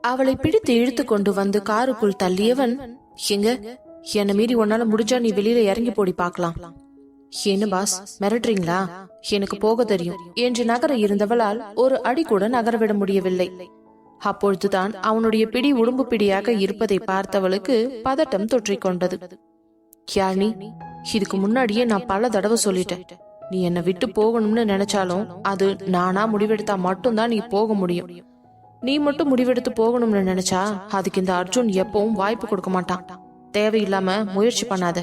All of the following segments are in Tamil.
அவளை பிடித்து இழுத்து கொண்டு வந்து காருக்குள் தள்ளியவன் எங்க? என்ன மீறி உன்னால முடிஞ்சா நீ வெளியில இறங்கி போடி பார்க்கலாம். என்ன பாஸ் மிரட்டுறீங்களா? எனக்கு போக தெரியும். என்று நகர இருந்தவளால் ஒரு அடி கூட நகரவிட முடியவில்லை. அப்பொழுதுதான் அவனுடைய பிடி உடும்பு பிடியாக இருப்பதை பார்த்தவளுக்கு பதட்டம் தொற்றிக் கொண்டது. யாழ்னி இதுக்கு முன்னாடியே நான் பல தடவை சொல்லிட்டேன். நீ என்னை விட்டு போகணும்னு நினைச்சாலும் அது நானா முடிவெடுத்தா மட்டும்தான் நீ போக முடியும். நீ மட்டும் முடிவெடுத்து போகணும்னு நினைச்சா அதுக்கு இந்த அர்ஜுன் எப்பவும் வாய்ப்பு கொடுக்க மாட்டான். தேவையில்லாம முயற்சி பண்ணாத.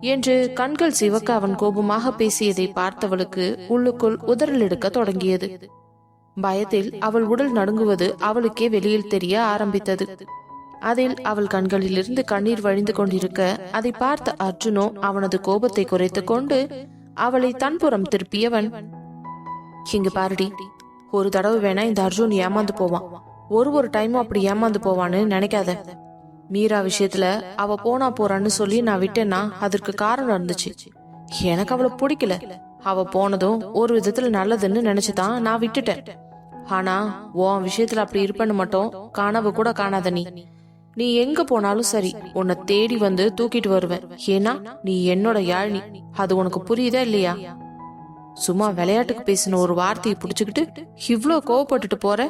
என்று கண்கள் சிவக்க அவன் கோபமாக பேசியதை பார்த்தவளுக்கு உள்ளுக்குள் உதறல் எடுக்க தொடங்கியது. பயத்தில் அவள் உடல் நடுங்குவது அவளுக்கே வெளியில் தெரிய ஆரம்பித்தது. அதில் அவள் கண்களிலிருந்து கண்ணீர் வழிந்து கொண்டிருக்க அதை பார்த்த அர்ஜுனோ அவனது கோபத்தை குறைத்து கொண்டு அவளை தன்புறம் திருப்பியவன் இங்கு பாருடி ஒரு தடவை வேணா இந்த அர்ஜுன் ஏமாந்து போவான். ஒரு ஒரு டைமும் அப்படி ஏமாந்து போவான்னு நினைக்காத. மீரா விஷயத்துல அவ போனா போறான்னு சொல்லி நான் விட்டேன்னா அதற்கு காரணம் இருந்துச்சு எனக்கு அவளை பிடிக்கல. அவ போனதும் ஒரு விதத்துல நல்லதுன்னு நினைச்சுதான் நான் விட்டுட்டேன். ஆனா உன் விஷயத்துல அப்படி இருப்பேன்னு மட்டும் கனவு கூட காணாத நீ. நீ எங்க போனாலும் சரி உன்னை தேடி வந்து தூக்கிட்டு வருவேன். ஏன்னா நீ என்னோட யாழ்னி. அது உனக்கு புரியுதா இல்லையா? சும்மா விளையாட்டுக்கு பேசின ஒரு வார்த்தையை புடிச்சுக்கிட்டு இவ்ளோ கோவப்பட்டுட்டு போற?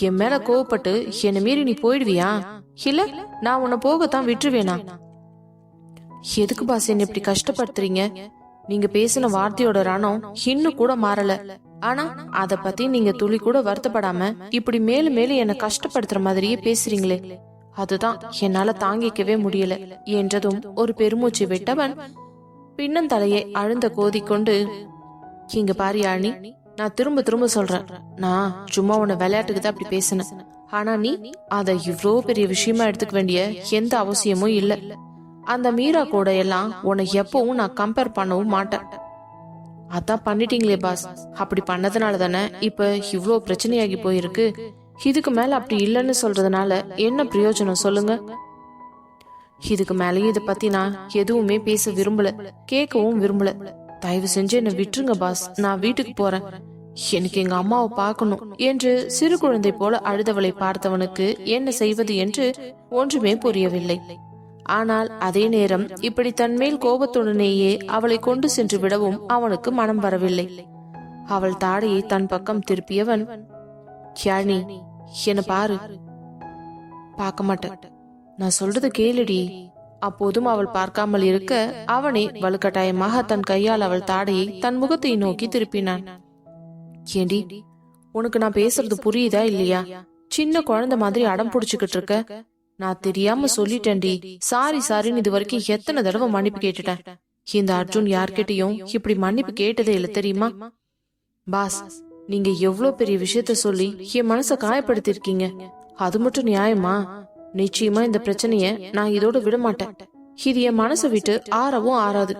என் மேல கோவப்பட்டு என்னை மீறி நீ போயிடுவியா? இல்ல நான் உன்னை போகத்தான் விட்டுருவேனா? எதுக்கு பாஸ் என்ன இப்படி கஷ்டப்படுத்துறீங்க? நீங்க பேசின வார்த்தையோட ரணம் இன்னும் கூட மாறல. ஆனா அத பத்தி நீங்க துளி கூட வருத்தப்படாம இப்படி மேலும் மேலும் என்ன கஷ்டப்படுத்துற மாதிரியே பேசுறீங்களே. அதுதான் என்னால தாங்கிக்கவே முடியல என்றதும் ஒரு பெருமூச்சு விட்டவன் பின்னந்தலையை அழுந்த கோதிக்கொண்டு இங்க பாரு யாழி நான் திரும்ப திரும்ப சொல்றேன். நான் சும்மா உன்னை விளையாட்டுக்கு தான் அப்படி பேசினேன். ஆனா நீ அத இவ்வளோ பெரிய விஷயமா எடுத்துக்க வேண்டிய எந்த அவசியமும் இல்ல. அந்த மீரா கூட எல்லாம் உன்னை எப்பவும் நான் கம்பேர் பண்ணவும் மாட்டேன். அதான் பண்ணிட்டீங்களே பாஸ் அப்படி பண்ணதுனால தானே இப்ப இவ்வளோ பிரச்சனையாகி போயிருக்கு. இதுக்கு மேல அப்படி இல்லைன்னு சொல்றதுனால என்ன பிரயோஜனம் சொல்லுங்க? இதுக்கு மேலேயும் இதை பத்தி நான் எதுவுமே பேச விரும்பல. கேட்கவும் விரும்பல. தயவு செஞ்சு என்ன விட்டுருங்க பாஸ். நான் வீட்டுக்கு போறேன். எனக்கு எங்க அம்மாவை பார்க்கணும் என்று சிறு குழந்தை போல அழுதவளை பார்த்தவனுக்கு என்ன செய்வது என்று ஒன்றுமே புரியவில்லை. ஆனால் அதே நேரம் இப்படி தன்மேல் கோபத்துடனேயே அவளை கொண்டு சென்று விடவும் அவனுக்கு மனம் வரவில்லை. அவள் தாடையை தன் பக்கம் திருப்பியவன் கியானி என்ன பாரு. பார்க்க மாட்டேன். நான் சொல்றது கேளுடி. அப்போதும் அவள் பார்க்காமல் இருக்க அவனே வலுக்கட்டாயமாக தன் கையால் அவள் தாடையை தன் முகத்தை நோக்கி திருப்பினான். ஏண்டி உனக்கு நான் பேசுறது புரியுதா இல்லையா? சின்ன குழந்தை மாதிரி அடம் புடிச்சுக்கிட்டு இருக்க. நான் தெரியாம சொல்லிட்டேன்டி. சாரி சாரின்னு இது வரைக்கும் எத்தனை தடவை மன்னிப்பு கேட்டுட்டேன். இந்த அர்ஜுன் யார்கிட்டயும் இப்படி மன்னிப்பு கேட்டதே இல்லை தெரியுமா? பாஸ் நீங்க எவ்வளவு பெரிய விஷயத்த சொல்லி என் மனச காயப்படுத்திருக்கீங்க அது மட்டும் நியாயமா? நிச்சயமா இந்த பிரச்சனைய நான் இதோட விட மாட்டேன் இது என் மனசை விட்டு ஆறவும் ஆறாது.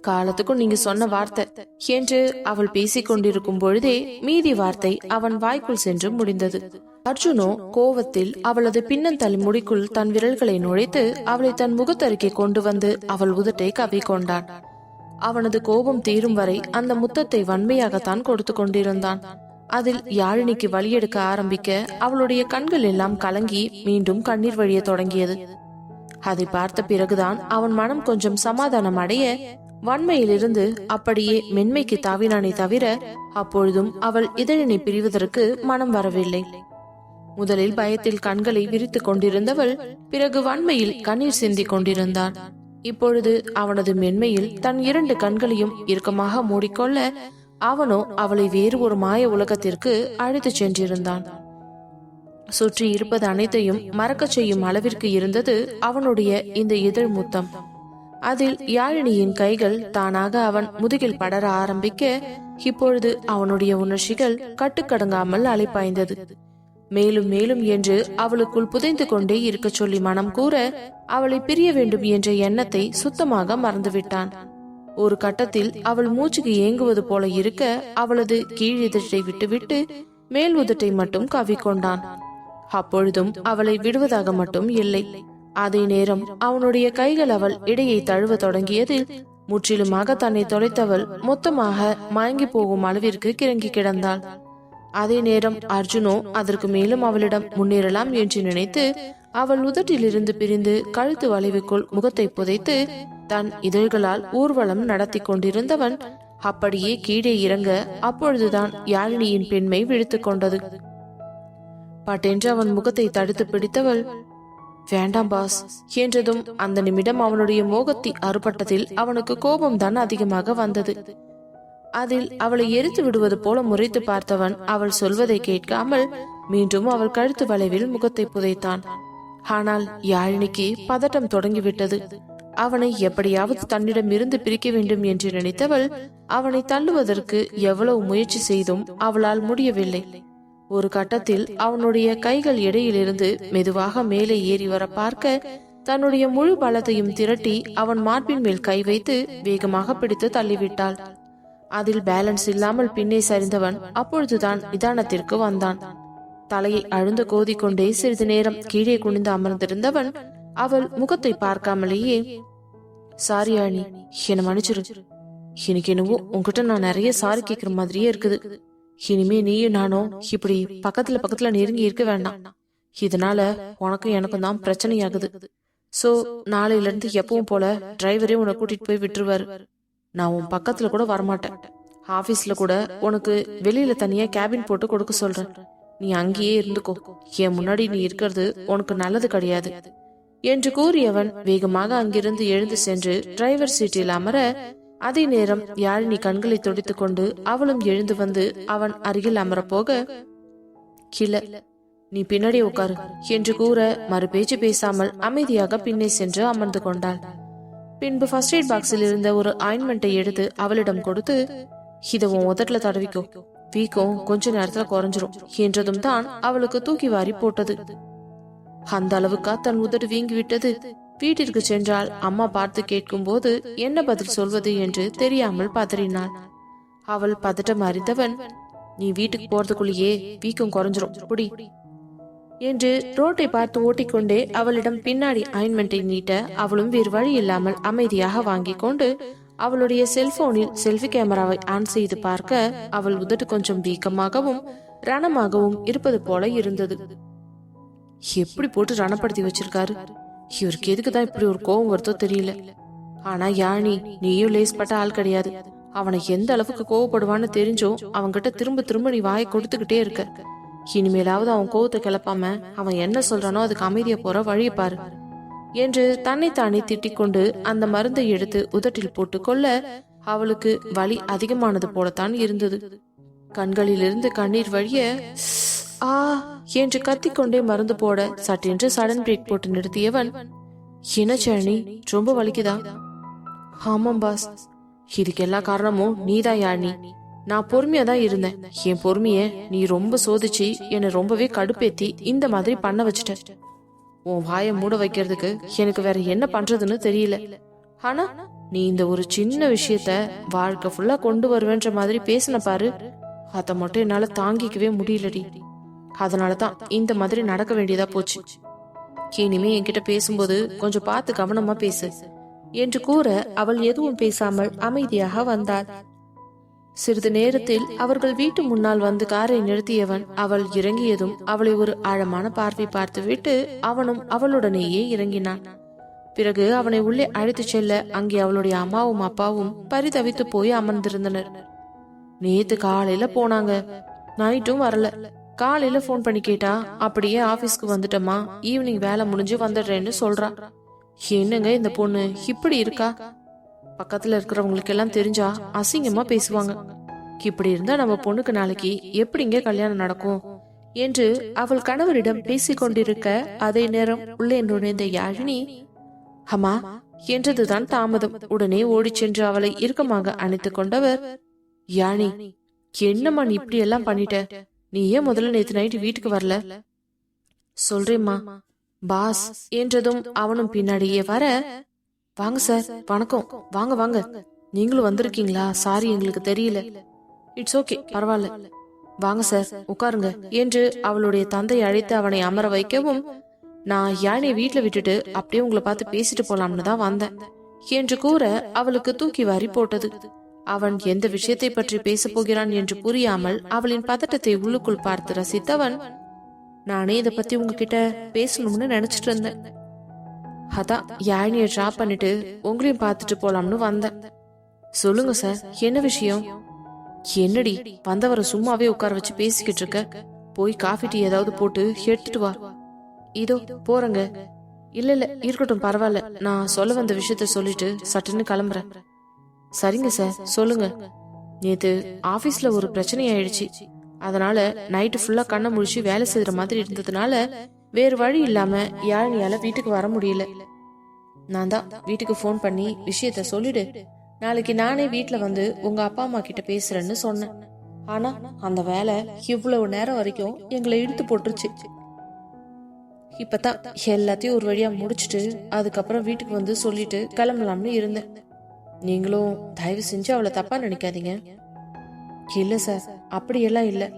காலத்துக்கும் நீங்க சொன்ன வார்த்தை என்று அவள் பேசிக் கொண்டிருக்கும் பொழுதே மீதி வார்த்தை அவன் வாய்க்குள் சென்று முடிந்தது. அர்ஜுனோ கோவத்தில் அவளது பின்னந்தலை முடிக்குள் தன் விரல்களை நுழைத்து அவளை தன் முகத்தருகே கொண்டு வந்து அவள் உதட்டை கவி கொண்டான். அவனது கோபம் தீரும் வரை அந்த முத்தத்தை வன்மையாகத்தான் கொடுத்து கொண்டிருந்தான். அதில் யாழினிக்கு வழியெடுக்க ஆரம்பிக்க அவளுடைய கண்கள் எல்லாம் கலங்கி மீண்டும் கண்ணீர் வழிய தொடங்கியது. அதை பார்த்த பிறகுதான் அவன் மனம் கொஞ்சம் சமாதானம் அடைய வன்மையிலிருந்து அப்படியே மென்மைக்கு தாவினானே தவிர அப்பொழுதும் அவள் இதழினை பிரிவதற்கு மனம் வரவில்லை. முதலில் பயத்தில் கண்களை விரித்துக் கொண்டிருந்தவள் பிறகு வன்மையில் கண்ணீர் சிந்திக் கொண்டிருந்தாள் இப்பொழுது அவனது மென்மையில் தன் இரண்டு கண்களையும் இறுக்கமாக மூடிக்கொள்ள அவனோ அவளை வேறு ஒரு மாய உலகத்திற்கு அழைத்துச் சென்றிருந்தான். சுற்றி இருப்பது அனைத்தையும் மறக்கச் செய்யும் அளவிற்கு இருந்தது அவனுடைய இந்த இதழ் முத்தம். அதில் யாழினியின் கைகள் தானாக அவன் முதுகில் படர ஆரம்பிக்க இப்பொழுது அவனுடைய உணர்ச்சிகள் கட்டுக்கடங்காமல் அலைப்பாய்ந்தது. மேலும் மேலும் என்று அவளுக்குள் புதைந்து கொண்டே இருக்கச் சொல்லி மனம் கூற அவளை பிரிய வேண்டும் என்ற எண்ணத்தை சுத்தமாக மறந்துவிட்டான். ஒரு கட்டத்தில் அவள் மூச்சுக்கு ஏங்குவது போல இருக்க அவளது கீழ் இதழை விட்டுவிட்டு மேல் உதட்டை மட்டும் கவிக்கொண்டான். அப்பொழுதும் அவளை விடுவதாக மட்டும் இல்லை. அதே நேரம் அவனுடைய கைகள் அவள் இடையை தழுவ தொடங்கியதில் முற்றிலுமாக தன்னை தொலைத்தவள் மொத்தமாக மயங்கி போகும் அளவிற்கு கிறங்கி கிடந்தாள். அதே நேரம் அர்ஜுனோ அதற்கு மேலும் அவளிடம் முன்னேறலாம் என்று நினைத்து அவள் உதட்டிலிருந்து பிரிந்து கழுத்து வளைவுக்குள் முகத்தை புதைத்து தன் இதழ்களால் ஊர்வலம் நடத்தி கொண்டிருந்தவன் அப்படியே கீழே இறங்க அப்பொழுதுதான் யாழினியின் பெண்மை விழித்துக் கொண்டது. பட்டென்று அவன் முகத்தை தடுத்து பிடித்தவள் வேண்டாம் பாஸ் என்றதும் அந்த நிமிடம் அவனுடைய மோகத்தி அறுபட்டதில் அவனுக்கு கோபம்தான் அதிகமாக வந்தது. அதில் அவளை எரித்து விடுவது போல முறைத்து பார்த்தவன் அவள் சொல்வதை கேட்காமல் மீண்டும் அவள் கழுத்து வளைவில் முகத்தை புதைத்தான். ஆனால் யாழினிக்கு பதட்டம் தொடங்கிவிட்டது. அவனை எப்படியாவது தன்னிடம் இருந்து பிரிக்க வேண்டும் என்று நினைத்தவள் அவனை தள்ளுவதற்கு எவ்வளவு முயற்சி செய்தும் அவளால் முடியவில்லை. ஒரு கட்டத்தில் அவனுடைய கைகள் இடையிலிருந்து மெதுவாக மேலே ஏறி வர பார்க்க தன்னுடைய முழு பலத்தையும் திரட்டி அவன் மார்பின் மேல் கை வைத்து வேகமாக பிடித்து தள்ளிவிட்டாள். அதில் பேலன்ஸ் இல்லாமல் பின்னே சரிந்தவன் அப்பொழுதுதான் நிதானத்திற்கு வந்தான். தலையை அழுந்து கோதிக்கொண்டே சிறிது நேரம் கீழே குனிந்து அமர்ந்திருந்தவன் அவள் முகத்தை பார்க்காமலேயே சாரி ஆணி என்னை மன்னிச்சிரு. எனக்கு என்னவோ உன்கிட்ட நான் நிறைய சாரி கேக்குற மாதிரியே இருக்குது. இனிமே நீயும் நானும் இப்படி பக்கத்துல பக்கத்துல நெருங்கி இருக்க வேண்டாம். இதனால உனக்கும் எனக்கும் தான் பிரச்சனையாகுது. சோ நாளையில இருந்து எப்பவும் போல டிரைவரே உன்னை கூட்டிட்டு போய் விட்டுருவாரு. நான் உன் பக்கத்துல கூட வரமாட்டேன். ஆபீஸ்ல கூட உனக்கு வெளியில தனியா கேபின் போட்டு கொடுக்க சொல்றேன். நீ அங்கேயே இருந்துக்கோ. என் முன்னாடி நீ இருக்கிறது உனக்கு நல்லது கிடையாது. என்று கூறியவன் வேகமாக அங்கிருந்து எழுந்து சென்று டிரைவர் சீட்டில் அமர அதே நேரம் யாழினி கண்களை துடைத்துக் கொண்டு அவளும் எழுந்து வந்து அவன் அருகில் அமரப்போக கிள நீ பின்னாடி உட்காரு என்று கூற மறு பேச்சு பேசாமல் அமைதியாக பின்னே சென்று அமர்ந்து கொண்டாள். பின்பு ஃபர்ஸ்ட் எய்ட் பாக்ஸில் இருந்த ஒரு ஆயின்மெண்ட்டை எடுத்து அவளிடம் கொடுத்து இதை உன் உதட்டுல தடவிக்கோ. வீக்கம் கொஞ்ச நேரத்துல குறைஞ்சிரும் என்றதும் தான் அவளுக்கு தூக்கி வாரி போட்டது. அந்த அளவுக்கா தன் உதடு வீங்கி விட்டது. வீட்டிற்கு சென்றால் அம்மா பார்த்து கேட்கும் போது என்ன பதில் சொல்வது என்று தெரியாமல் பதறினாள். அவள் பதட்டம் அறிந்தவன் நீ வீட்டுக்கு போறதுக்குள்ளேயே வீக்கம் குறைஞ்சிரும் புடி என்று ரோட்டை பார்த்து ஓட்டிக்கொண்டே அவளிடம் பின்னாடி அயன்மெண்டை நீட்ட அவளும் வேறு வழி இல்லாமல் அமைதியாக வாங்கிக் கொண்டு அவளுடைய செல்போனில் செல்ஃபி கேமராவை ஆன் செய்து பார்க்க அவள் உதட்டு கொஞ்சம் வீக்கமாகவும் ரணமாகவும் இருப்பது போல இருந்தது. எப்படி போட்டு ரணப்படுத்தி வச்சிருக்காரு? இவருக்கு எதுக்கு தான் இப்படி ஒரு கோவம் வருதோ தெரியல. ஆனா யானி நீயும் லேஸ்பட்ட ஆள் கிடையாது. அவனை எந்த அளவுக்கு கோவப்படுவான்னு தெரிஞ்சோ அவன்கிட்ட திரும்ப திரும்ப நீ வாயை கொடுத்துக்கிட்டே இருக்க. இனிமேலாவது அவன் கோவத்தை கிளப்பாம அவன் என்ன சொல்றானோ அதுக்கு அமைதியா போற வழியை பாரு. என்று தன்னைத்தானே திட்டிக் கொண்டு அந்த மருந்தை எடுத்து உதட்டில் போட்டுக்கொள்ள அவளுக்கு வலி அதிகமானது போலத்தான் இருந்தது. கண்களிலிருந்து கண்ணீர் வழிய ஆ என்று கத்திக்கொண்டே மருந்து போட சட்டென்று சடன் பிரேக் போட்டு நிறுத்தியவன் என்ன சேனி ரொம்ப வலிக்குதா? ஆமாம் பாஸ். இதுக்கு எல்லா காரணமும் நீதான் யாழி நான் பொறுமையா தான் இருந்தேன். என் பொறுமைய நீ ரொம்ப சோதிச்சு என்னை ரொம்பவே கடுப்பேத்தி இந்த மாதிரி பண்ண வச்சுட்ட. உன் வாயை மூட வைக்கிறதுக்கு எனக்கு வேற என்ன பண்றதுன்னு தெரியல. ஆனா நீ இந்த ஒரு சின்ன விஷயத்த வாழ்க்கை ஃபுல்லா கொண்டு வருவேன்ற மாதிரி பேசின பாரு. அத மட்டும் என்னால தாங்கிக்கவே முடியலடி. அதனால தான் இந்த மாதிரி நடக்க வேண்டியதா போச்சு. இனிமே என்கிட்ட பேசும்போது கொஞ்சம் பார்த்து கவனமா பேசு. என்று கூற அவள் எதுவும் பேசாமல் அமைதியாக வந்தாள். சிறிது நேரத்தில் அவர்கள் வீட்டு முன்னால் வந்து காரை நிறுத்தியவன் அவள் இறங்கியதும் அவளை ஒரு ஆழமான பார்வை பார்த்துவிட்டு அவனும் அவளுடனேயே இறங்கினான். பிறகு அவனை உள்ளே அழைத்துச் செல்ல அங்கே அவளுடைய அம்மாவும் அப்பாவும் பரிதவித்து போய் அமர்ந்திருந்தனர். நேத்து காலையில போனாங்க. நைட்டும் வரல. காலையில ஃபோன் பண்ணி கேட்டா அப்படியே ஆபீஸ்க்கு வந்துட்டமா ஈவினிங் வேலை முடிஞ்சு வந்துடுறேன்னு சொல்றா. என்னங்க இந்த பொண்ணு? இப்படி இருக்கா? பக்கத்துல இருக்கிறவங்களுக்கு எல்லாம் தெரிஞ்சா அசிங்கமா பேசுவாங்க. இப்படி இருந்தா நம்ம பொண்ணுக்கு நாளைக்கு எப்படிங்க கல்யாணம் நடக்கும்? என்று அவள் கணவரிடம் பேசிக் கொண்டிருக்க அதே நேரம் உள்ளே நுழைந்த யாழினி ஹமா என்றதுதான் தாமதம். உடனே ஓடிச் சென்று அவளை இறுக்கமாக அணைத்துக் கொண்டவர் யானி என்னம்மா நீ இப்படி எல்லாம் பண்ணிட்ட? நீ ஏன் முதல்ல நேத்து நைட்டு வீட்டுக்கு வரல? சொல்றேம்மா பாஸ் என்றதும் அவனும் பின்னாடியே வர வாங்க சார் வணக்கம். வாங்க வாங்க. நீங்களும் வந்திருக்கீங்களா? சாரி எங்களுக்கு தெரியல. இட்ஸ் ஓகே பரவாயில்ல. வாங்க சார் உட்காருங்க. என்று அவளுடைய தந்தை அழைத்து அவனை அமர வைக்கவும் நான் யானையை வீட்டுல விட்டுட்டு அப்படியே உங்களை பார்த்து பேசிட்டு போலாம்னு தான் வந்தேன் என்று கூற அவளுக்கு தூக்கி வாரி போட்டது. அவன் எந்த விஷயத்தை பற்றி பேசப் போகிறான்? என்று புரியாமல் அவளின் பதட்டத்தை உள்ளுக்குள் பார்த்து ரசித்தவன் நானே இதை பத்தி உங்ககிட்ட பேசணும்னு நினைச்சிட்டு இருந்தேன். அதான் யாழினிய ட்ராப் பண்ணிட்டு உங்களையும் பார்த்துட்டு போலாம்னு வந்தேன். சொல்லுங்க சார் என்ன விஷயம்? என்னடி வந்தவரை சும்மாவே உட்கார வச்சு பேசிக்கிட்டு இருக்க? போய் காஃபி டீ ஏதாவது போட்டு எடுத்துட்டு வா. இதோ போறங்க. இல்ல இல்ல இருக்கட்டும் பரவாயில்ல. நான் சொல்ல வந்த விஷயத்த சொல்லிட்டு சட்டுன்னு கிளம்புறேன். சரிங்க சார் சொல்லுங்க. நேத்து ஆபீஸ்ல ஒரு பிரச்சனை ஆயிடுச்சு அதனால நைட்டு ஃபுல்லா கண்ணை முழிச்சு வேலை செய்யற மாதிரி இருந்ததுனால வேறு வழி இல்லாம யாழினியால வீட்டுக்கு வர முடியல. நான் தான் வீட்டுக்கு ஃபோன் பண்ணி விஷயத்த சொல்லிடு. நாளைக்கு நானே வீட்ல வந்து உங்க அப்பா அம்மா கிட்ட பேசுறேன்னு சொன்னேன். ஆனா அந்த வேலை இவ்வளவு நேரம் வரைக்கும் எங்களை இழுத்து போட்டுருச்சு. இப்பதான் எல்லாத்தையும் ஒரு வழியா முடிச்சுட்டு அதுக்கப்புறம் வீட்டுக்கு வந்து சொல்லிட்டு கிளம்பலாம்னு இருந்தேன். நீங்களும் தயவு செஞ்சு அவளை தப்பா நினைக்காதீங்க. இல்ல சார் அப்படியெல்லாம் இல்லை.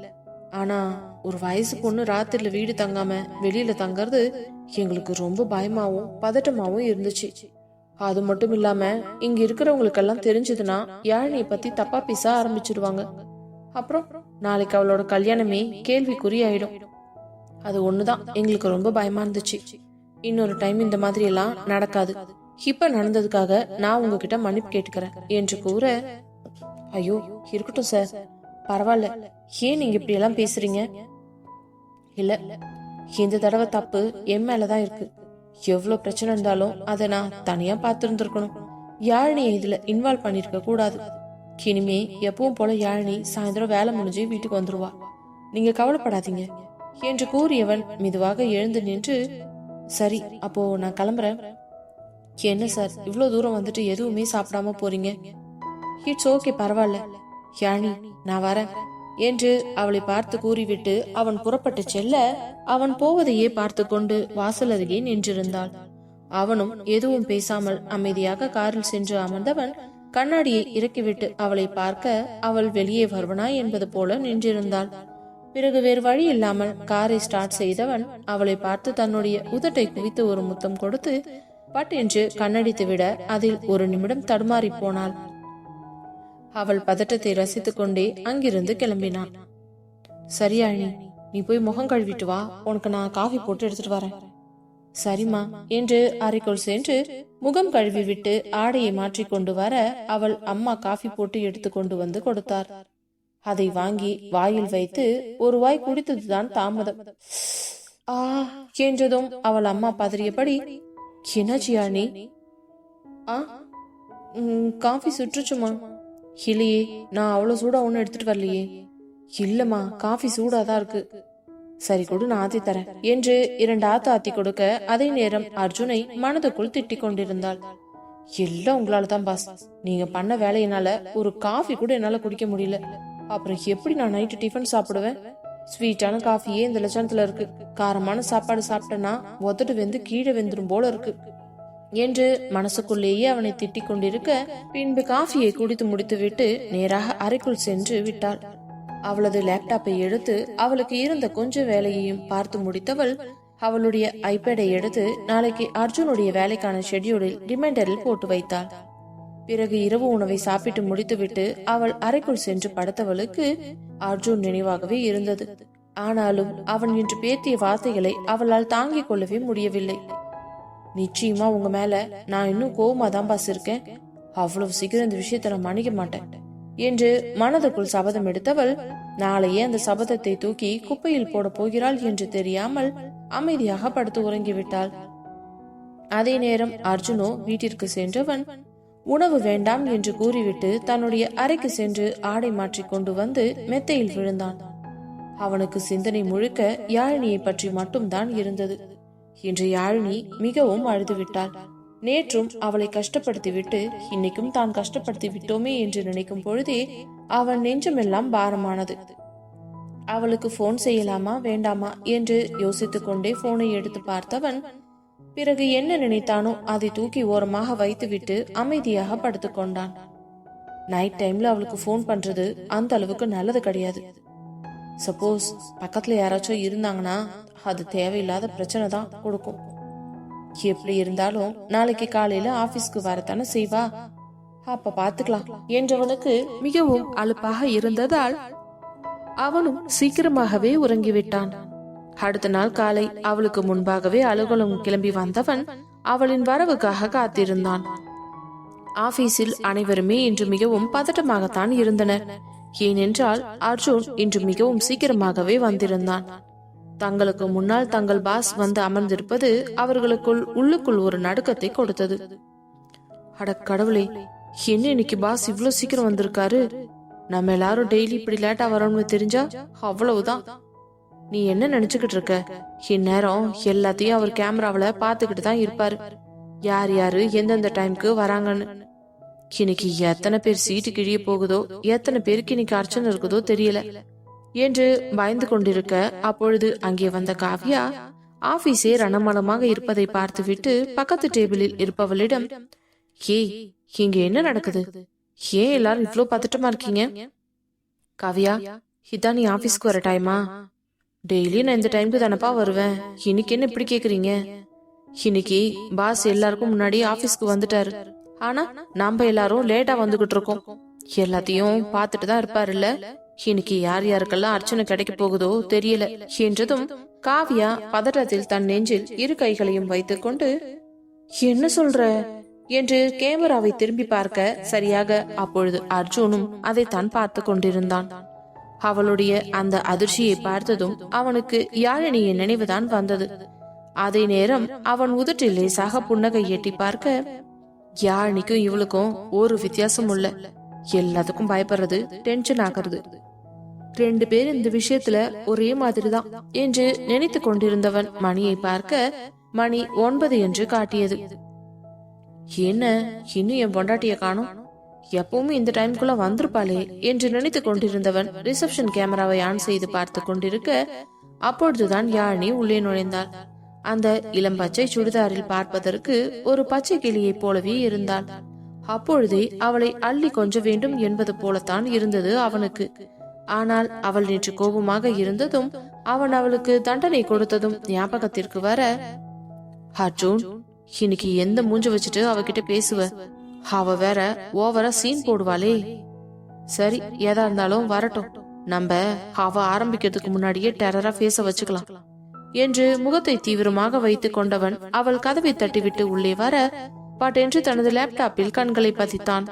ஆனா ஒரு வயசு பொண்ணு ராத்திரில வீடு தங்காம வெளியில தங்கறது எங்களுக்கு ரொம்ப பயமாவும் பதட்டமாவும் இருந்துச்சு. அது மட்டும் இல்லாம இங்க இருக்கிறவங்களுக்கெல்லாம் தெரிஞ்சதுன்னா யாழினிய பத்தி தப்பா பேச ஆரம்பிச்சிடுவாங்க அப்புறம் நாளைக்கு அவளோட கல்யாணமே கேள்விக்குறியாயிடும் அது ஒண்ணுதான் எங்களுக்கு ரொம்ப பயமா இருந்துச்சு. இன்னொரு டைம் இந்த மாதிரி எல்லாம் நடக்காது. இப்ப நடந்ததுக்காக நான் உங்ககிட்ட மன்னிப்பு கேட்டுக்கிறேன் என்று கூற ஐயோ இருக்கட்டும் சார். பரவாயில்ல. ஏன் நீங்க இப்படி எல்லாம் பேசுறீங்க? இல்ல இந்த தடவை தப்பு என் மேலதான் இருக்கு. எவ்வளவு பிரச்சனை இருந்தாலும் அதை நான் தனியா பார்த்திருந்திருக்கணும். யாழினியை இதுல இன்வால்வ் பண்ணிருக்க கூடாது. இனிமே எப்பவும் போல யாழினி சாயந்தரம் வேலை முடிஞ்சு வீட்டுக்கு வந்துருவா. நீங்க கவலைப்படாதீங்க. என்று கூறியவன் மெதுவாக எழுந்து நின்று சரி அப்போ நான் கிளம்புறேன். என்ன சார் இவ்வளோ தூரம் வந்துட்டு எதுவுமே சாப்பிடாம போறீங்க? இட்ஸ் ஓகே பரவாயில்ல. யானி நான் வரேன் என்று அவளை பார்த்து கூறிவிட்டு அவன் புறப்பட்டு செல்ல அவன் போவதையே பார்த்து கொண்டு வாசல் அருகே நின்றிருந்தாள். அவனும் எதுவும் பேசாமல் அமைதியாக காரில் சென்று அமர்ந்தவன் கண்ணாடியை இறக்கிவிட்டு அவளை பார்க்க அவள் வெளியே வருவனா என்பது போல நின்றிருந்தாள். பிறகு வேறு வழி இல்லாமல் காரை ஸ்டார்ட் செய்தவன் அவளை பார்த்து தன்னுடைய உதட்டை குவித்து ஒரு முத்தம் கொடுத்து பட் என்று கண்ணடித்து விட அதில் ஒரு நிமிடம் தடுமாறி போனாள். அவள் பதட்டத்தை ரசித்துக் கொண்டே அங்கிருந்து கிளம்பினான். சரியாழினி நீ போய் முகம் கழுவிட்டு வா. உனக்கு நான் காஃபி போட்டு எடுத்துட்டு வரேன். சரிம்மா என்று அறைக்குள் சென்று முகம் கழுவி விட்டு ஆடையை மாற்றி கொண்டு வர அவள் அம்மா காஃபி போட்டு எடுத்து கொண்டு வந்து கொடுத்தார். அதை வாங்கி வாயில் வைத்து ஒரு வாய் குடித்ததுதான் தாமதம். ஆ என்றதும் அவள் அம்மா பதறியபடி என்னாச்சு நீ ஆ காஃபி சுற்றுச்சுமா? இல்லையே நான் அவ்வளவு சூடா ஒன்றும் எடுத்துட்டு வரலையே. இல்லம்மா காஃபி சூடாதான் இருக்கு. சரி கொடு நான் ஆத்தி தரேன். என்று இரண்டு ஆத்து ஆத்தி கொடுக்க அதே நேரம் அர்ஜுனை மனதுக்குள் திட்டிக் கொண்டிருந்தாள். எல்லாம் உங்களால தான் பாஸ். நீங்க பண்ண வேலையினால ஒரு காஃபி கூட என்னால குடிக்க முடியல. அப்புறம் எப்படி நான் நைட்டு டிஃபன் சாப்பிடுவேன்? ஸ்வீட்டான காஃபியே இந்த லட்சணத்துல இருக்கு. காரமான சாப்பாடு சாப்பிட்டேன்னா ஒத்துட்டு வெந்து கீழே வெந்துடும் போல இருக்கு. என்று மனசுக்குள்ளேயே அவனை திட்டிக் கொண்டிருக்க பின்பு காஃபியை குடித்து முடித்துவிட்டு நேராக அறைக்குள் சென்று விட்டாள். அவளது லேப்டாப்பை எடுத்து அவளுக்கு இருந்த கொஞ்ச வேலையையும் பார்த்து முடித்தவள் அவளுடைய ஐபேடை எடுத்து நாளைக்கு அர்ஜுனுடைய வேலைக்கான ஷெட்யூலில் ரிமைண்டரில் போட்டு வைத்தாள். பிறகு இரவு உணவை சாப்பிட்டு முடித்துவிட்டு அவள் அறைக்குள் சென்று படுத்தவளுக்கு அர்ஜுன் நினைவாகவே இருந்தது. ஆனாலும் அவன் இன்று பேத்திய வார்த்தைகளை அவளால் தாங்கிக் கொள்ளவே முடியவில்லை. நிச்சயமா உங்க மேல நான் இன்னும் கோவமா தான் பாஸ் இருக்கேன் அவ்வளவு சீக்கிரம் இந்த விஷயத்த நான் மன்னிக்க மாட்டேன். என்று மனதுக்குள் சபதம் எடுத்தவள் நாளையே அந்த சபதத்தை தூக்கி குப்பையில் போட போகிறாள் என்று தெரியாமல் அமைதியாக படுத்து உறங்கிவிட்டாள் அதே நேரம் அர்ஜுனோ வீட்டிற்கு சென்றவன் உணவு வேண்டாம் என்று கூறிவிட்டு தன்னுடைய அறைக்கு சென்று ஆடை மாற்றி கொண்டு வந்து மெத்தையில் விழுந்தான். அவனுக்கு சிந்தனை முழுக்க யாழினியை பற்றி மட்டும்தான் இருந்தது. இன்று யாழினி மிகவும் அழுதுவிட்டாள். நேற்றும் அவளை கஷ்டப்படுத்திவிட்டு இன்னைக்கும் தான் கஷ்டப்படுத்தி விட்டோமே என்று நினைக்கும் பொழுதே அவன் நெஞ்சமெல்லாம் பாரமானது. அவளுக்கு போன் செய்யலாமா வேண்டாமா என்று யோசித்துக் கொண்டே போனை எடுத்து பார்த்தவன் பிறகு என்ன நினைத்தானோ அதை தூக்கி ஓரமாக வைத்துவிட்டு அமைதியாக படுத்துக்கொண்டான். நைட் டைம்ல அவளுக்கு ஃபோன் பண்றது அந்த அளவுக்கு நல்லது கிடையாது. சப்போஸ் பக்கத்துல யாராச்சும் இருந்தாங்கன்னா அது தேவையில்லாத பிரச்சனை தான் கொடுக்கும். எப்படி இருந்தாலும் நாளைக்கு காலையில ஆபீஸ்க்கு வரத்தானே செய்வா? அப்ப பாத்துக்கலாம். என்றவனுக்கு மிகவும் அலுப்பாக இருந்ததால் அவனும் சீக்கிரமாகவே உறங்கிவிட்டான். அடுத்த நாள் காலை அவளுக்கு முன்பாகவே அலுவலகம் கிளம்பி வந்தவன் அவளின் வரவுக்காக காத்திருந்தான். ஆபீஸில் அனைவருமே இன்று மிகவும் பதட்டமாகத்தான் இருந்தனர். ஏனென்றால் அர்ஜுன் இன்று மிகவும் சீக்கிரமாகவே வந்திருந்தான். தங்களுக்கு முன்னால் தங்கள் பாஸ் வந்து அமர்ந்திருப்பது அவர்களுக்குள் உள்ளுக்குள் ஒரு நடுக்கத்தை கொடுத்தது. அட கடவுளே என்ன இன்னைக்கு பாஸ் இவ்வளவு சீக்கிரம் வந்திருக்காரு? நம்ம எல்லாரும் டெய்லி இப்படி லேட்டா வரோம்னு தெரிஞ்சா அவ்வளவுதான். நீ என்ன நினைச்சுக்கிட்டு இருக்க? இந்நேரம் எல்லாத்தையும் அவர் கேமராவில பாத்துக்கிட்டு தான் இருப்பாரு. யார் யாரு எந்தெந்த டைம்க்கு வராங்கன்னு. இன்னைக்கு எத்தனை பேர் சீட்டு கிழிய போகுதோ எத்தனை பேருக்கு இன்னைக்கு அர்ச்சனை இருக்குதோ தெரியல. என்று பயந்து கொண்டிருக்க அப்பொழுது அங்கே வந்த காவ்யா ஆபீஸே ரணமளமாக இருப்பதை பார்த்துவிட்டு பக்கத்து டேபிளில் இருப்பவளிடம் ஏய் இங்க என்ன நடக்குது? ஏன் எல்லாரும் இவ்வளோ பதட்டமா இருக்கீங்க? காவ்யா இதான் நீ ஆபீஸ்க்கு வர டைமா? டெய்லி நான் இந்த டைம்க்கு தானப்பா வருவேன். இன்னைக்கு என்ன இப்படி கேக்குறீங்க? இன்னைக்கு பாஸ் எல்லாருக்கும் முன்னாடி ஆபீஸ்க்கு வந்துட்டாரு. ஆனா நம்ம எல்லாரும் லேட்டா வந்துகிட்டு இருக்கோம். எல்லாத்தையும் பார்த்துட்டு தான் இருப்பாருல்ல? இன்னைக்கு யார் யாருக்கெல்லாம் அர்ச்சனை கிடைக்க போகுதோ தெரியல. என்றதும் காவியா பதட்டத்தில் தன் நெஞ்சில் இரு கைகளையும் வைத்துக் கொண்டு என்ன சொல்ற என்று கேமராவை திரும்பி பார்க்க சரியாக அப்பொழுது அர்ஜுனும் அதைத்தான் பார்த்து கொண்டிருந்தான். அவளுடைய அந்த அதிர்ச்சியை பார்த்ததும் அவனுக்கு யாழினியின் நினைவுதான் வந்தது. அதே நேரம் அவன் உதட்டில் லேசாக புன்னகை எட்டி பார்க்க யாழினிக்கும் இவளுக்கும் ஒரு வித்தியாசம் இல்ல. எல்லாத்துக்கும் பயப்படுறது டென்ஷன் ஆகிறது. ரெண்டு பேர் இந்த விஷயத்துல ஒரே மாதிரிதான் என்று நினைத்து கொண்டிருந்தவன் மணியை பார்க்க மணி ஒன்பது என்று காட்டியது. என்ன இன்னும் என் பொண்டாட்டிய காணும்? எப்பவுமே இந்த டைம்குள்ள வந்திருப்பாளே என்று நினைத்து கொண்டிருந்தவன் ரிசப்ஷன் கேமராவை ஆன் செய்து பார்த்து கொண்டிருக்க அப்பொழுதுதான் யாழினி உள்ளே நுழைந்தாள். அந்த இளம் பச்சை சுடிதாரில் பார்ப்பதற்கு ஒரு பச்சை கிளியைப் போலவே இருந்தாள். அப்பொழுதே அவளை அள்ளி கொஞ்ச வேண்டும் என்பது போலத்தான் இருந்தது அவனுக்கு. ஆனால் அவள் நேற்று கோபமாக இருந்ததும் அவன் அவளுக்கு தண்டனை கொடுத்ததும் ஞாபகத்திற்கு வர அர்ஜுன் இன்னைக்கு எந்த மூஞ்ச வச்சுட்டு அவகிட்ட பேசுவ? அவ வேற ஓவரா சீன் போடுவாளே. சரி ஏதா இருந்தாலும் வரட்டும். நம்ம அவ ஆரம்பிக்கிறதுக்கு முன்னாடியே டெரரா பேச வச்சுக்கலாம். என்று முகத்தை தீவிரமாக வைத்துக் கொண்டவன் அவள் கதவை தட்டிவிட்டு உள்ளே வர பாட்டென்று தனது லேப்டாப்பில் கண்களை பதித்தான்.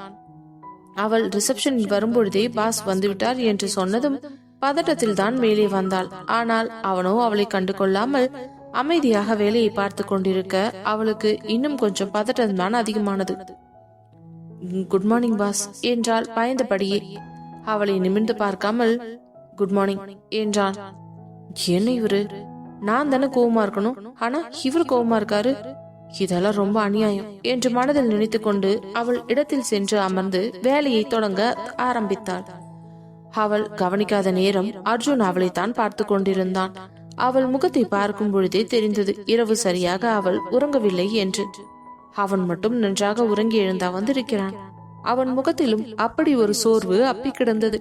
அவள் ரிசப்ஷனில் வரும்பொழுதே பாஸ் வந்துவிட்டார் என்று சொன்னதும் பதட்டத்தில் தான் மேலே வந்தாள். ஆனால் அவனோ அவளை கண்டு கொள்ளாமல் அமைதியாக வேலையை பார்த்து கொண்டிருக்க அவளுக்கு இன்னும் கொஞ்சம் பதட்டம்தான் அதிகமானது. குட் மார்னிங் பாஸ் என்றால் பயந்தபடியே. அவளை நிமிர்ந்து பார்க்காமல் குட் மார்னிங் என்றான். என்ன இவரு? நான் தானே கோவமா இருக்கணும். ஆனா இவர் கோவமா இருக்காரு. இதெல்லாம் ரொம்ப அநியாயம் என்று மனதில் நினைத்துக்கொண்டு அவள் இடத்தில் சென்று அமர்ந்து வேலையை தொடங்க ஆரம்பித்தாள். அவள் கவனிக்காத நேரம் அர்ஜுன் அவளை தான் பார்த்து கொண்டிருந்தான். அவள் முகத்தை பார்க்கும் பொழுதே தெரிந்தது இரவு சரியாக அவள் உறங்கவில்லை என்று. அவன் மட்டும் நன்றாக உறங்கி எழுந்தா வந்திருக்கிறான். அவன் முகத்திலும் அப்படி ஒரு சோர்வு அப்பி கிடந்தது.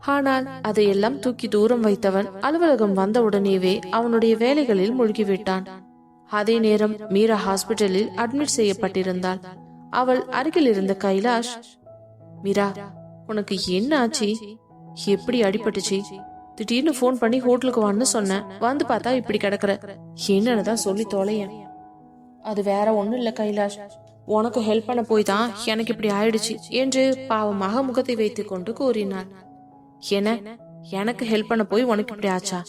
ஆனால் அதையெல்லாம் தூக்கி தூரம் வைத்தவன் அலுவலகம் வந்தவுடனேவே அவனுடைய வேலைகளில் மூழ்கிவிட்டான். அதே நேரம் மீரா ஹாஸ்பிட்டலில் அட்மிட் செய்யப்பட்டிருந்தாள். அவள் அருகில் இருந்த கைலாஷ் மீரா உனக்கு என்ன ஆச்சு? எப்படி அடிபட்டுச்சு? திடீர்னு போன் பண்ணி ஹோட்டலுக்கு வான்னு சொன்னேன் வந்து பார்த்தா இப்படி கிடக்குற. என்னன்னுதான் சொல்லி தொலையேன் அது வேற ஒண்ணும் இல்ல கைலாஷ். உனக்கு ஹெல்ப் பண்ண போய் தான் எனக்கு இப்படி ஆயிடுச்சு என்று பாவமாக முகத்தை வைத்துக் கொண்டு கூறினாள். என்ன? எனக்கு ஹெல்ப் பண்ண போய் உனக்கு இப்படி ஆச்சா?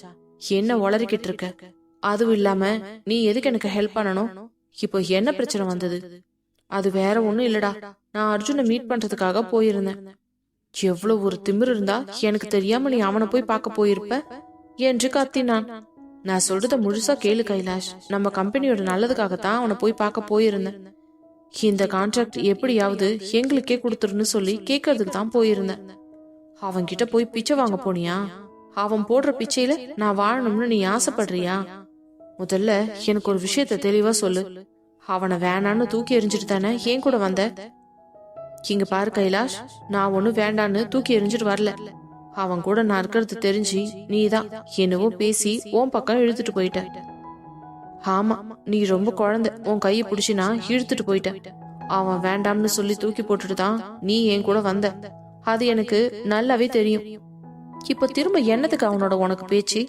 என்ன உளறிக்கிட்டு இருக்க? அதுவும் இல்லாம நீ எதுக்கு எனக்கு ஹெல்ப் பண்ணணும்? இப்போ என்ன பிரச்சனை வந்தது? அது வேற ஒண்ணும் இல்லடா. நான் அர்ஜுனை மீட் பண்றதுக்காக போயிருந்தேன். எவ்வளவு ஒரு திமிரு இருந்தா எனக்கு தெரியாம நீ அவனை போய் பார்க்க போயிருப்ப? என்று கத்தினான். நான் சொல்றத முழுசா கேளு கைலாஷ். நம்ம கம்பெனியோட நல்லதுக்காகத்தான் அவனை போய் பார்க்க போயிருந்தேன். இந்த கான்ட்ராக்ட் எப்படியாவது எங்களுக்கே கொடுத்துருன்னு சொல்லி கேட்கறதுக்கு தான் போயிருந்தேன். அவன்கிட்ட போய் பிச்சை வாங்க போனியா? அவன் போடுற பிச்சையில நான் வாழணும்னு நீ ஆசைப்படுறியா? முதல்ல எனக்கு ஒரு விஷயத்த தெளிவா சொல்லு. அவனை வேணான்னு தூக்கி எறிஞ்சிட்டு தானே ஏன் கூட வந்த? இங்க பாரு கைலாஷ் நான் ஒண்ணு வேண்டான்னு தூக்கி எறிஞ்சிட்டு வரல. அவன் கூட நான் இருக்கிறது தெரிஞ்சு நீதான் என்னவோ பேசி உன் பக்கம் இழுத்துட்டு போயிட்ட. ஆமா நீ ரொம்ப குழந்தை உன் கையை பிடிச்சி நான் இழுத்துட்டு போயிட்ட. அவன் வேண்டாம்னு சொல்லி தூக்கி போட்டுட்டு தான் நீ என் கூட வந்த. அது எனக்கு நல்லாவே தெரியும். இப்போ திரும்ப என்னத்துக்கு அவனோட உனக்கு பேச்சு?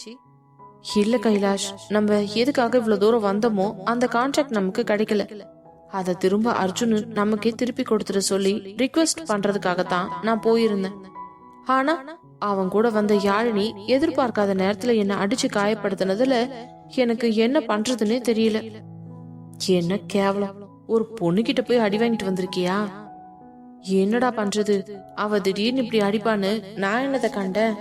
இல்ல கைலாஷ் நம்ம எதுக்காக இவ்வளவு தூரம் வந்தோமோ அந்த கான்ட்ராக்ட் நமக்கு கிடைக்கல. அத திரும்ப அர்ஜுன் நமக்கே திருப்பி கொடுத்துட சொல்லி ரிக்வெஸ்ட் பண்றதுக்காகத்தான் நான் போயிருந்தேன். ஆனா அவன் கூட வந்த யாழினி எதிர்பார்க்காத நேரத்துல என்ன அடிச்சு காயப்படுத்தினதுல எனக்கு என்ன பண்றதுன்னே தெரியல. என்ன கேவலம். ஒரு பொண்ணுகிட்ட போய் அடி வாங்கிட்டு வந்திருக்கியா? என்னடா பண்றது? அவ திடீர்னு இப்படி அடிப்பான்னு நான் என்னத கண்டேன்?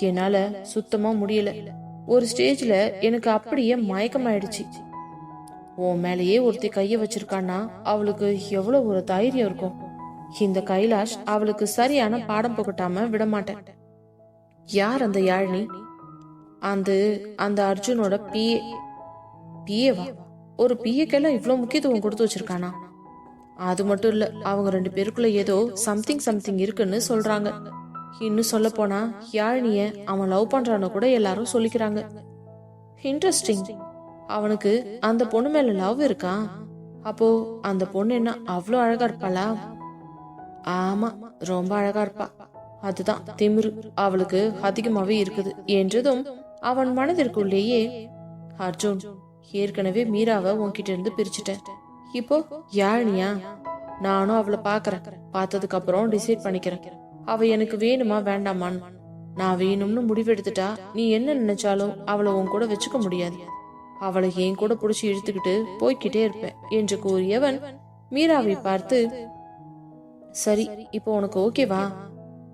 என்னால சுத்தமா முடியல. ஒரு ஸ்டேஜ்ல எனக்கு அப்படியே மயக்கமாயிடுச்சு. உன் மேலேயே ஒருத்தி கைய வச்சிருக்கான்னா அவளுக்கு எவ்வளவு ஒரு தைரியம் இருக்கும். இந்த கைலாஷ் அவளுக்கு சரியான பாடம் புகட்டாம விட மாட்டேன் யார் அந்த யாழினி? அந்த அந்த அர்ஜுனோட பிஏ பிஏவா ஒரு பிஏக்கெல்லாம் இவ்வளவு முக்கியத்துவம் கொடுத்து வச்சிருக்கானா? அது மட்டும் இல்ல அவங்க ரெண்டு பேருக்குள்ள ஏதோ சம்திங் சம்திங் இருக்குன்னு சொல்றாங்க. இன்னும் சொல்ல போனா யாழினிய அவன் லவ் பண்றான்னு கூட எல்லாரும் சொல்லிக்கிறாங்க. இன்ட்ரெஸ்டிங் அவனுக்கு அந்த பொண்ணு மேல லவ் இருக்கா? அப்போ அந்த பொண்ணு என்ன அவ்வளோ அழகா இருப்பாளா? ஆமா ரொம்ப அழகா இருப்பா. அதுதான் திமிரு. அவளுக்கு அதிகமாவே இருக்குது. என்றதும் அவன் மனதிற்குள்ளேயே அர்ஜுன் ஏற்கனவே மீராவை உன்கிட்ட இருந்து பிரிச்சுட்டேன். இப்போ யாழினியா நானும் அவளை பாக்குறேன் பார்த்ததுக்கு அப்புறம் டிசைட் பண்ணிக்கிறேன். அவ எனக்கு வேணுமா வேண்டாமான்னு. நான் வேணும்னு முடிவெடுத்துட்டா நீ என்ன நினைச்சாலும் அவளை உன் கூட வச்சுக்க முடியாது. அவளை என் கூட புடிச்சு இழுத்துக்கிட்டு போய்க்கிட்டே இருப்பேன் என்று கூறியவன் மீராவை பார்த்து சரி இப்போ உனக்கு ஓகேவா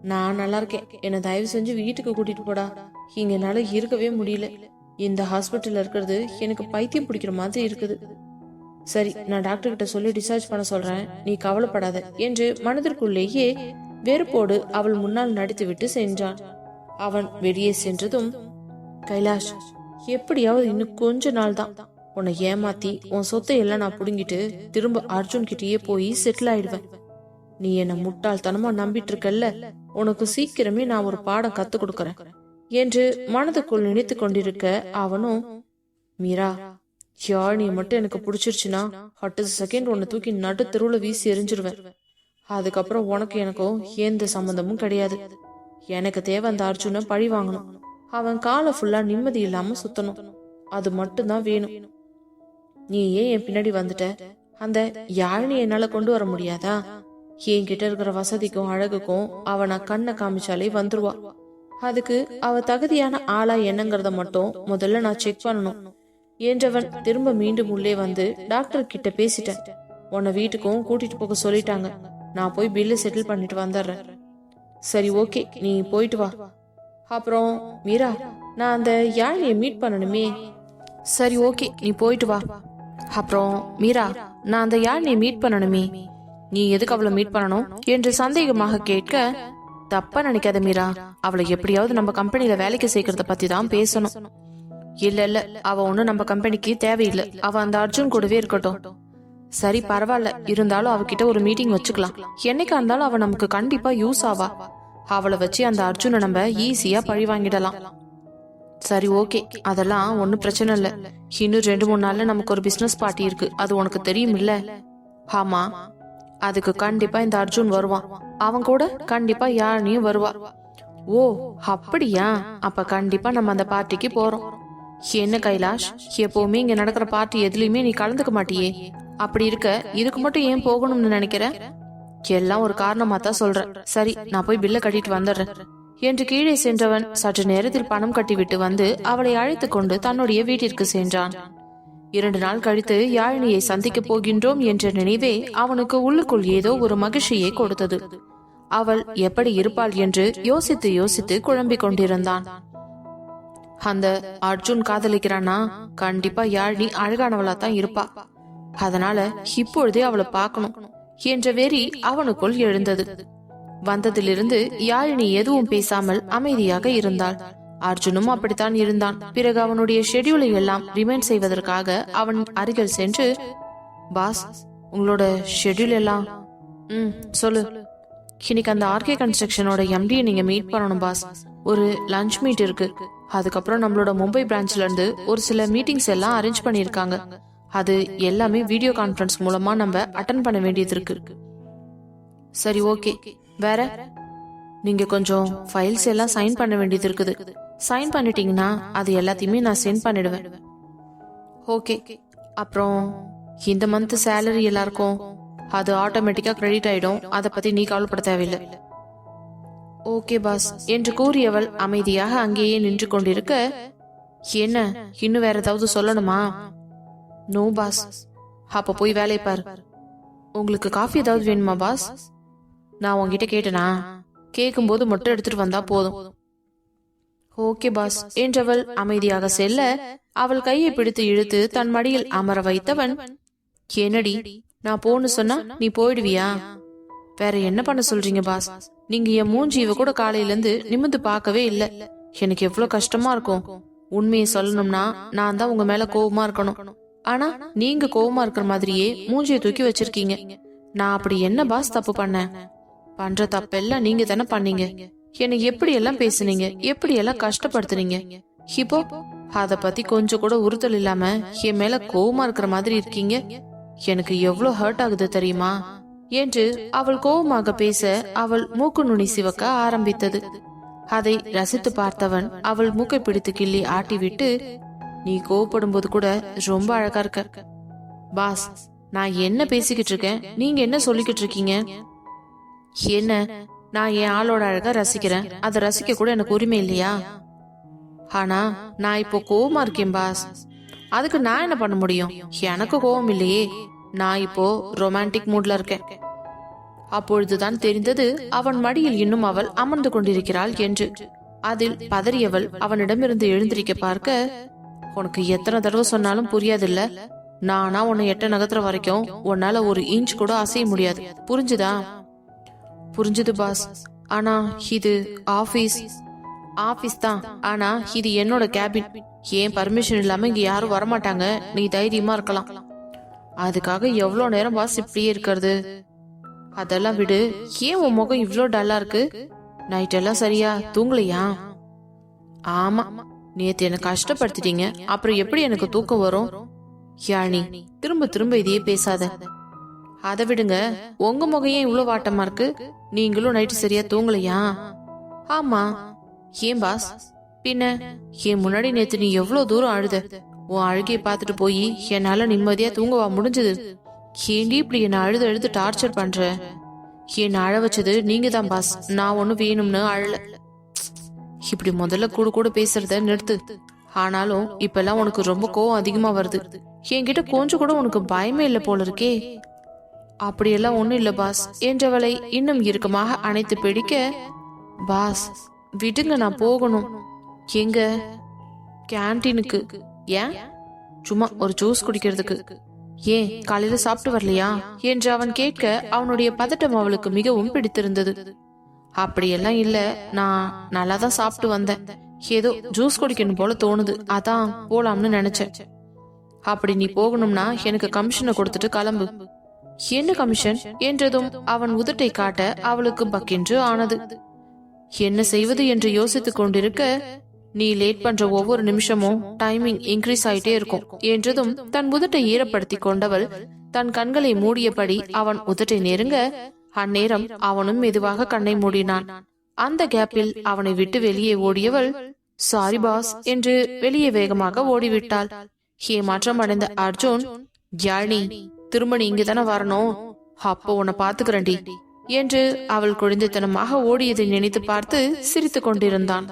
நான் நல்லா இருக்கேன். என்னை தயவு செஞ்சு வீட்டுக்கு கூட்டிட்டு போடா. இங்கனால இருக்கவே முடியல. இந்த ஹாஸ்பிட்டல் இருக்கிறது எனக்கு பைத்தியம் பிடிக்கிற மாதிரி இருக்குது. சரி நான் டாக்டர் கிட்ட சொல்லி டிஸ்சார்ஜ் பண்ண சொல்றேன். நீ கவலைப்படாத என்று மனதிற்குள்ளேயே வெறுப்போடு அவள் முன்னால் நடித்துவிட்டு சென்றான். அவன் வெளியே சென்றதும் கைலாஷ் எப்படியாவது இன்னும் கொஞ்ச நாள் தான் உன்னை ஏமாத்தி உன் சொத்தை எல்லாம் நான் புடுங்கிட்டு திரும்ப அர்ஜுன் கிட்டயே போய் செட்டில் ஆயிடுவேன். நீ என்ன முட்டாள்தனமா நம்பிட்டு இருக்கல்ல? உனக்கு சீக்கிரமே நான் ஒரு பாடம் கத்து கொடுக்கறேன். என்று மனதுக்குள் நினைத்து கொண்டிருக்க அவனும் மீரா யாழினிய மட்டும் எனக்கு பிடிச்சிருச்சுன்னா அடுத்த செகண்ட் உன்னை தூக்கி நடு தெருவுல வீசி எரிஞ்சிருவேன். அதுக்கப்புறம் உனக்கு எனக்கும் எந்த சம்மந்தமும் கிடையாது. எனக்கு தேவை அந்த அர்ஜுனை பழி வாங்கணும். அவன் காலை ஃபுல்லா நிம்மதி இல்லாம சுத்தணும். அது மட்டும்தான் வேணும். நீ ஏன் என் பின்னாடி வந்துட்ட? அந்த யாழினி என்னால கொண்டு வர முடியாதா? என்கிட்ட இருக்கிற வசதிக்கும் அழகுக்கும் அவ நான் கண்ணை காமிச்சாலே வந்துருவா. அதுக்கு அவ தகுதியான ஆளா என்னங்கறத மட்டும் முதல்ல நான் செக் பண்ணணும். என்றவன் திரும்ப மீண்டும் உள்ளே வந்து டாக்டர் கிட்ட பேசிட்டேன். உன்னை வீட்டுக்கும் கூட்டிட்டு போக சொல்லிட்டாங்க. நான் போய் பில்லு செட்டில் பண்ணிட்டு வந்துடுறேன். சரி ஓகே. நீ போயிட்டு வா. அப்புறம் மீரா நான் அந்த யாழியை மீட் பண்ணணுமே. சரி ஓகே. நீ போயிட்டு வா. அப்புறம் மீரா நான் அந்த யாழினியை மீட் பண்ணணுமே. நீ எதுக்கு அவளை மீட் பண்ணணும் என்று சந்தேகமாக கேட்க தப்பா நினைக்காத மீரா. அவளை எப்படியாவது நம்ம கம்பெனியில வேலைக்கு சேர்க்கறத பத்தி தான் பேசணும். இல்ல இல்ல. அவ ஒண்ணும் நம்ம கம்பெனிக்கு தேவையில்லை. அவ அந்த அர்ஜுன் கூடவே இருக்கட்டும். சரி பரவாயில்ல. இருந்தாலும் அவகிட்ட ஒரு மீட்டிங் வச்சுக்கலாம். என்னைக்கா இருந்தாலும் அவ நமக்கு கண்டிப்பா யூஸ் ஆவா? அவளை வச்சு அந்த அர்ஜுனை நம்ம ஈஸியா பழி வாங்கிடலாம். சரி ஓகே அதெல்லாம் ஒன்னும் பிரச்சனை இல்ல. இன்னும் ரெண்டு மூணு நாள்ல நமக்கு ஒரு பிசினஸ் பார்ட்டி இருக்கு. அது உனக்கு தெரியும் இல்ல ஆமா. அதுக்கு கண்டிப்பா இந்த அர்ஜுன் வருவான். அவன் கூட கண்டிப்பா யானையும் வருவா. ஓ அப்படியா? அப்ப கண்டிப்பா நம்ம அந்த பார்ட்டிக்கு போறோம். என்ன கைலாஷ்? எப்பவுமே இங்க நடக்கிற பார்ட்டி எதுலயுமே நீ கலந்துக்க மாட்டியே. அப்படி இருக்க இதுக்கு மட்டும் ஏன் போகணும்னு நினைக்கிற? எல்லாம் ஒரு காரணமா தான் சொல்றேன் சரி நான் போய் பில்ல கட்டிட்டு வந்துடுறேன். என்று கீழே சென்றவன் சற்று நேரத்தில் பணம் கட்டிவிட்டு வந்து அவளை அழைத்து கொண்டு தன்னுடைய வீட்டிற்கு சென்றான். இரண்டு நாள் கழித்து யாழினியை சந்திக்கப் போகின்றோம் என்ற நினைவே அவனுக்கு உள்ளுக்குள் ஏதோ ஒரு மகிழ்ச்சியை கொடுத்தது. அவள் எப்படி இருப்பாள் என்று யோசித்து யோசித்து குழம்பிக் கொண்டிருந்தான். அந்த அர்ஜுன் காதலிக்கிறானா கண்டிப்பா யாழினி அழகானவளா தான் இருப்பா. அதனால இப்பொழுதே அவளை பார்க்கணும் என்ற வெறி அவனுக்குள் எழுந்தது. வந்ததிலிருந்து யாழினி எதுவும் பேசாமல் அமைதியாக இருந்தாள். அர்ஜுனும் அப்படித்தான் இருந்தான். பிறகு அவனுடைய ஷெட்யூலை எல்லாம் ரிமைண்ட் செய்வதற்காக அவன் அருகில் சென்று பாஸ் உங்களோட ஷெட்யூல் எல்லாம் ம் சொல்லு. இன்னைக்கு அந்த ஆர்கே கன்ஸ்ட்ரக்ஷனோட எம்டியை நீங்க மீட் பண்ணணும் பாஸ். ஒரு லஞ்ச் மீட் இருக்கு. அதுக்கப்புறம் நம்மளோட மும்பை பிரான்ச்ல இருந்து ஒரு சில மீட்டிங்ஸ் எல்லாம் அரேஞ்ச் பண்ணியிருக்காங்க. அது எல்லாமே வீடியோ கான்ஃபரன்ஸ் மூலமா நம்ம அட்டன் பண்ண வேண்டியது இருக்கு. சரி ஓகே வேற? நீங்க கொஞ்சம் ஃபைல்ஸ் எல்லாம் சைன் பண்ண வேண்டியது இருக்குது. சைன் பண்ணிட்டீங்கன்னா அது எல்லாத்தையுமே நான் சென்ட் பண்ணிடுவேன். ஓகே அப்புறம் இந்த மந்த் சேலரி எல்லாருக்கும் அது ஆட்டோமேட்டிக்கா கிரெடிட் ஆயிடும். அதை பத்தி நீ கவலைப்பட தேவையில்லை. Okay boss. என்று கூறியவள் அமைதியாக அங்கேயே நின்று கொண்டிருக்க என்ன? இன்னும் வேற ஏதாவது சொல்லணுமா? No boss. அப்ப போய் வேலையை பாரு. உங்களுக்கு காஃபி ஏதாவது வேணுமா பாஸ்? நான் உங்ககிட்ட கேட்டனா? கேட்கும்போது மட்டும் எடுத்துட்டு வந்தா போதும். Okay boss. என்றவள் அமைதியாக செல்ல அவள் கையை பிடித்து இழுத்து தன் மடியில் அமர வைத்தவன் என்னடி? நான் போன்னு சொன்னா நீ போயிடுவியா? வேற என்ன பண்ண சொல்றீங்க பாஸ்? நீங்க என் மூஞ்சியவ கூட காலையில இருந்து நிமிந்து பார்க்கவே இல்ல. எனக்கு எவ்வளவு கஷ்டமா இருக்கும். உண்மையை சொல்லணும்னா நான் தான் உங்க மேல கோவமா இருக்கணும். ஆனா நீங்க கோவமா இருக்கிற மாதிரியே மூஞ்சியை தூக்கி வச்சிருக்கீங்க. நான் அப்படி என்ன பாஸ் தப்பு பண்ணேன்? பண்ற தப்பெல்லாம் நீங்க தானே பண்ணீங்க. என்னை எப்படி எல்லாம் பேசுனீங்க? எப்படி எல்லாம் கஷ்டப்படுத்துனீங்க? இப்போ அத பத்தி கொஞ்சம் கூட உறுத்தல் இல்லாம என் மேல கோவமா இருக்கிற மாதிரி இருக்கீங்க. எனக்கு எவ்வளவு ஹர்ட் ஆகுது தெரியுமா? என்று அவள் கோபமாக பேச அவள் மூக்கு நுனி சிவக்க ஆரம்பித்தது. அதை ரசித்து பார்த்தவன் அவள் மூக்கை பிடித்து கிள்ளி ஆட்டிவிட்டு நீ கோவப்படும் போது கூட ரொம்ப அழகா இருக்க. பாஸ் நான் என்ன பேசிக்கிட்டு இருக்கேன்? நீங்க என்ன சொல்லிக்கிட்டு இருக்கீங்க? என்ன? நான் என் ஆளோட அழகா ரசிக்கிறேன். அதை ரசிக்க கூட எனக்கு உரிமை இல்லையா? ஆனா நான் இப்போ கோவமா இருக்கேன் பாஸ். அதுக்கு நான் என்ன பண்ண முடியும்? எனக்கு கோவம் இல்லையே. நான் இப்போ ரொமான்டிக் மூட்ல இருக்கேன். அப்பொழுதுதான் தெரிந்தது அவன் மடியில் இன்னும் அவள் அமர்ந்து கொண்டிருக்கிறாள் என்று. அதில் பதறியவள் அவனிடமிருந்து எழுந்திருக்க பார்க்க உனக்கு எத்தனை தடவை சொன்னாலும் புரியாதுல்ல. நானா உன்னை எட்ட நகத்துற வரைக்கும் உன்னால ஒரு இன்ச் கூட அசைய முடியாது. புரிஞ்சுதா? புரிஞ்சுது பாஸ் ஆனா இது ஆபீஸ் ஆபீஸ் தான். ஆனா இது என்னோட கேபின் ஏன் பர்மிஷன் இல்லாம இங்க யாரும் வரமாட்டாங்க. நீ தைரியமா இருக்கலாம். அதுக்காக எவ்வளவு நேரம் பாஸ் இப்படியே இருக்கிறது? அதெல்லாம் விடு. ஏன் உன் முகம் இவ்வளோ டல்லா இருக்கு? நைட் எல்லாம் சரியா? தூங்கலையா? ஆமா. நேத்து என்ன கஷ்டப்படுத்திட்டீங்க. அப்புறம் எப்படி எனக்கு தூக்கம் வரும்? யானி திரும்ப திரும்ப இதையே பேசாத. அதை விடுங்க. உங்க முகையும் இவ்வளோ இவ்வளவு வாட்டமா இருக்கு? நீங்களும் நைட்டு சரியா தூங்கலையா? ஆமா. ஏன் பாஸ் பின்ன என் முன்னாடி நேத்து நீ எவ்வளவு தூரம் அழுத உன் அழுகையை பார்த்துட்டு போய் என்னால நிம்மதியா தூங்கவா முடிஞ்சது? ஏண்டி இப்படி என்ன அழுது அழுது டார்ச்சர் பண்ற? என்ன அழ வச்சது நீங்க தான் பாஸ் நான் ஒண்ணு வேணும்னு அழல. இப்படி முதல்ல கூட கூட பேசுறத நிறுத்து. ஆனாலும் இப்பெல்லாம் உனக்கு ரொம்ப கோவம் அதிகமா வருது. என்கிட்ட கொஞ்சம் கூட உனக்கு பயமே இல்ல போல இருக்கே. அப்படியெல்லாம் ஒண்ணும் இல்ல பாஸ் என்றவளை இன்னும் இறுக்கமாக அணைத்து பிடிக்க பாஸ் விடுங்க நான் போகணும். எங்க? கேன்டீனுக்கு ஏன்? சும்மா ஒரு ஜூஸ் குடிக்கிறதுக்கு. ஏன்? காலையில சாப்பிட்டு வரலையா? என்று அவன் கேட்க அவனுடைய பதட்டம் அவளுக்கு மிகவும் பிடித்திருந்தது. அப்படியெல்லாம் இல்ல நான் நல்லா தான் சாப்பிட்டு வந்தேன். ஏதோ ஜூஸ் குடிக்கணும் போல தோணுது. அதான் போலாம்னு நினைச்சேன். அப்படி நீ போகணும்னா எனக்கு கமிஷனை கொடுத்துட்டு கிளம்பு. என்ன கமிஷன்? என்றதும் அவன் உதட்டை காட்ட அவளுக்கு பக்கென்று ஆனது. என்ன செய்வது என்று யோசித்துக் கொண்டிருக்க நீ லேட் பண்ற ஒவ்வொரு நிமிஷமும் டைமிங் இன்க்ரீஸ் ஆயிட்டே இருக்கும். என்றதும் தன் உதட்டை ஈரப்படுத்தி கொண்டவள் தன் கண்களை மூடியபடி அவன் உதட்டை நெருங்க அந்நேரம் அவனும் மெதுவாக கண்ணை மூடினான். அந்த கேப்பில் அவனை விட்டு வெளியே ஓடியவள் சாரி பாஸ் என்று வெளியே வேகமாக ஓடிவிட்டாள். ஏமாற்றம் அடைந்த அர்ஜுன் யாழ்னி திரும்ப நீ இங்கதானே வரணும். அப்போ உன்னை பாத்துக்கிறேன்டி என்று அவள் குழந்தைத்தனமாக ஓடியதை நினைத்து பார்த்து சிரித்துக் கொண்டிருந்தான்.